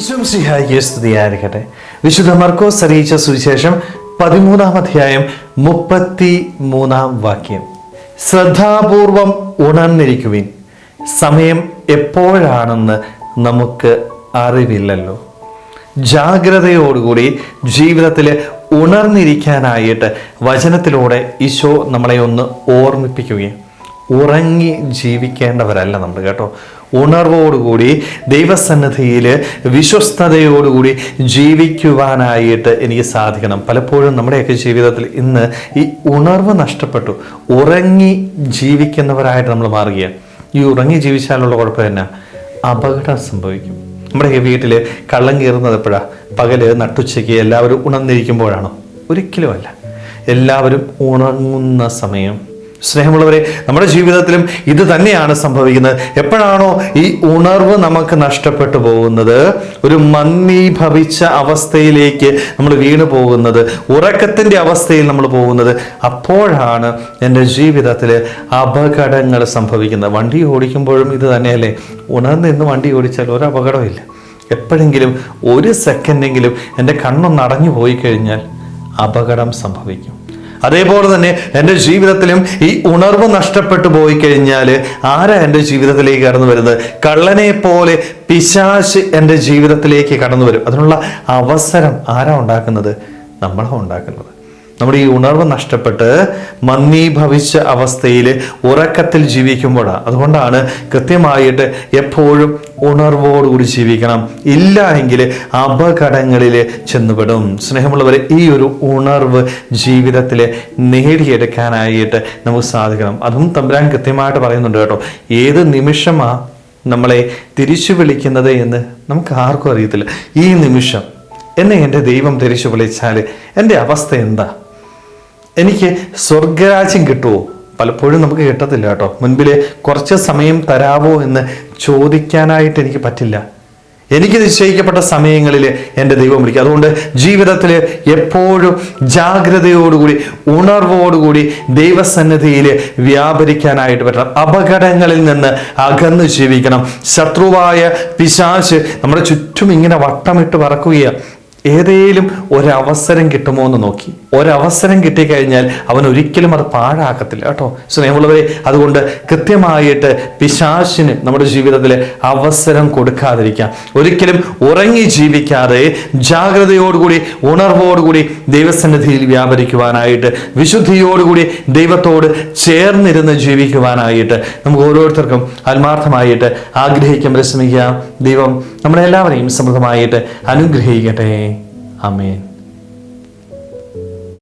ഈശോം ശ്രീഹായിക്ക് സ്തുതിയായിരിക്കട്ടെ വിശുദ്ധ മർക്കോസ് അറിയിച്ച സുവിശേഷം പതിമൂന്നാം അധ്യായം മുപ്പത്തി മൂന്നാം വാക്യം. ശ്രദ്ധാപൂർവം ഉണർന്നിരിക്കുവിൻ. സമയം എപ്പോഴാണെന്ന് നമുക്ക് അറിവില്ലല്ലോ. ജാഗ്രതയോടുകൂടി ജീവിതത്തിൽ ഉണർന്നിരിക്കാനായിട്ട് വചനത്തിലൂടെ ഈശോ നമ്മളെ ഒന്ന് ഓർമ്മിപ്പിക്കുകയും ഉറങ്ങി ജീവിക്കേണ്ടവരല്ല നമ്മൾ കേട്ടോ. ഉണർവോടുകൂടി ദൈവസന്നിധിയിൽ വിശ്വസ്തയോടുകൂടി ജീവിക്കുവാനായിട്ട് എനിക്ക് സാധിക്കണം. പലപ്പോഴും നമ്മുടെയൊക്കെ ജീവിതത്തിൽ ഇന്ന് ഈ ഉണർവ് നഷ്ടപ്പെട്ടു. ഉറങ്ങി ജീവിക്കുന്നവരായിട്ട് നമ്മൾ മാറുകയാണ്. ഈ ഉറങ്ങി ജീവിച്ചാലുള്ള കുഴപ്പം തന്നെ അപകടം സംഭവിക്കും. നമ്മുടെ വീട്ടിൽ കള്ളം കയറുന്നത് എപ്പോഴാണ് പകൽ നട്ടുച്ചയ്ക്ക് എല്ലാവരും ഉണർന്നിരിക്കുമ്പോഴാണോ? ഒരിക്കലുമല്ല. എല്ലാവരും ഉണങ്ങുന്ന സമയം. സ്നേഹമുള്ളവരെ നമ്മുടെ ജീവിതത്തിലും ഇത് തന്നെയാണ് സംഭവിക്കുന്നത്. എപ്പോഴാണോ ഈ ഉണർവ് നമുക്ക് നഷ്ടപ്പെട്ടു പോകുന്നത് ഒരു മന്ദീഭവിച്ച അവസ്ഥയിലേക്ക് നമ്മൾ വീണു പോകുന്നത് ഉറക്കത്തിന്റെ അവസ്ഥയിൽ നമ്മൾ പോകുന്നത് അപ്പോഴാണ് എന്റെ ജീവിതത്തിൽ അപകടങ്ങൾ സംഭവിക്കുന്നത്. വണ്ടി ഓടിക്കുമ്പോഴും ഇത് തന്നെയല്ലേ? ഉണർന്നിന്ന് വണ്ടി ഓടിച്ചാൽ ഒരു അപകടമില്ല എപ്പോഴെങ്കിലും ഒരു സെക്കൻഡെങ്കിലും എന്റെ കണ്ണൊന്ന് അടഞ്ഞു പോയി കഴിഞ്ഞാൽ അപകടം സംഭവിക്കും. അതേപോലെ തന്നെ എന്റെ ജീവിതത്തിലും ഈ ഉണർവ് നഷ്ടപ്പെട്ടു പോയി കഴിഞ്ഞാൽ ആരാ എന്റെ ജീവിതത്തിലേക്ക് കടന്നു വരുന്നത്? കള്ളനെ പോലെ പിശാശ് എന്റെ ജീവിതത്തിലേക്ക് കടന്നു വരും. അതിനുള്ള അവസരം ആരാ ഉണ്ടാക്കുന്നത്? നമ്മളാ ഉണ്ടാക്കുന്നത്. നമ്മുടെ ഈ ഉണർവ് നഷ്ടപ്പെട്ട് മന്ദീഭവിച്ച അവസ്ഥയിൽ ഉറക്കത്തിൽ ജീവിക്കുമ്പോഴാണ് അതുകൊണ്ടാണ് കൃത്യമായിട്ട് എപ്പോഴും ഉണർവോടുകൂടി ജീവിക്കണം. ഇല്ല എങ്കിൽ അപകടങ്ങളിൽ ചെന്നുപെടും. സ്നേഹമുള്ളവർ ഈ ഒരു ഉണർവ് ജീവിതത്തിൽ നേടിയെടുക്കാനായിട്ട് നമുക്ക് സാധിക്കണം. അതും തമ്പുരാൻ കൃത്യമായിട്ട് പറയുന്നുണ്ട് കേട്ടോ. ഏത് നിമിഷമാ നമ്മളെ തിരിച്ചു വിളിക്കുന്നത് എന്ന് നമുക്ക് ആർക്കും അറിയത്തില്ല. ഈ നിമിഷം എന്നെ എന്റെ ദൈവം തിരിച്ചു വിളിച്ചാൽ എന്റെ അവസ്ഥ എന്താ? എനിക്ക് സ്വർഗരാജ്യം കിട്ടുമോ പലപ്പോഴും നമുക്ക് കിട്ടത്തില്ല കേട്ടോ. മുൻപിൽ കുറച്ച് സമയം തരാവോ എന്ന് ചോദിക്കാനായിട്ട് എനിക്ക് പറ്റില്ല. എനിക്ക് നിശ്ചയിക്കപ്പെട്ട സമയങ്ങളിൽ എന്റെ ദൈവം വിളിക്കും. അതുകൊണ്ട് ജീവിതത്തിൽ എപ്പോഴും ജാഗ്രതയോടുകൂടി ഉണർവോടുകൂടി ദൈവസന്നിധിയിൽ വ്യാപരിക്കാനായിട്ട് പറ്റണം. അപകടങ്ങളിൽ നിന്ന് അകന്നു ജീവിക്കണം. ശത്രുവായ പിശാശ് നമ്മുടെ ചുറ്റും ഇങ്ങനെ വട്ടമിട്ട് പറക്കുകയാണ് ഏതേലും ഒരവസരം കിട്ടുമോ എന്ന് നോക്കി. ഒരവസരം കിട്ടിക്കഴിഞ്ഞാൽ അവൻ ഒരിക്കലും അത് പാഴാക്കത്തില്ല കേട്ടോ. സ്നേഹമുള്ളവരെ അതുകൊണ്ട് കൃത്യമായിട്ട് പിശാശിന് നമ്മുടെ ജീവിതത്തിൽ അവസരം കൊടുക്കാതിരിക്കാം. ഒരിക്കലും ഉറങ്ങി ജീവിക്കാതെ ജാഗ്രതയോടുകൂടി ഉണർവോടുകൂടി ദൈവസന്നിധിയിൽ വ്യാപരിക്കുവാനായിട്ട് വിശുദ്ധിയോടുകൂടി ദൈവത്തോട് ചേർന്നിരുന്ന് ജീവിക്കുവാനായിട്ട് നമുക്ക് ഓരോരുത്തർക്കും ആത്മാർത്ഥമായിട്ട് ആഗ്രഹിക്കാൻ പരിശ്രമിക്കാം. ദൈവം നമ്മളെല്ലാവരെയും സമൃദ്ധമായിട്ട് അനുഗ്രഹിക്കട്ടെ. ആമേൻ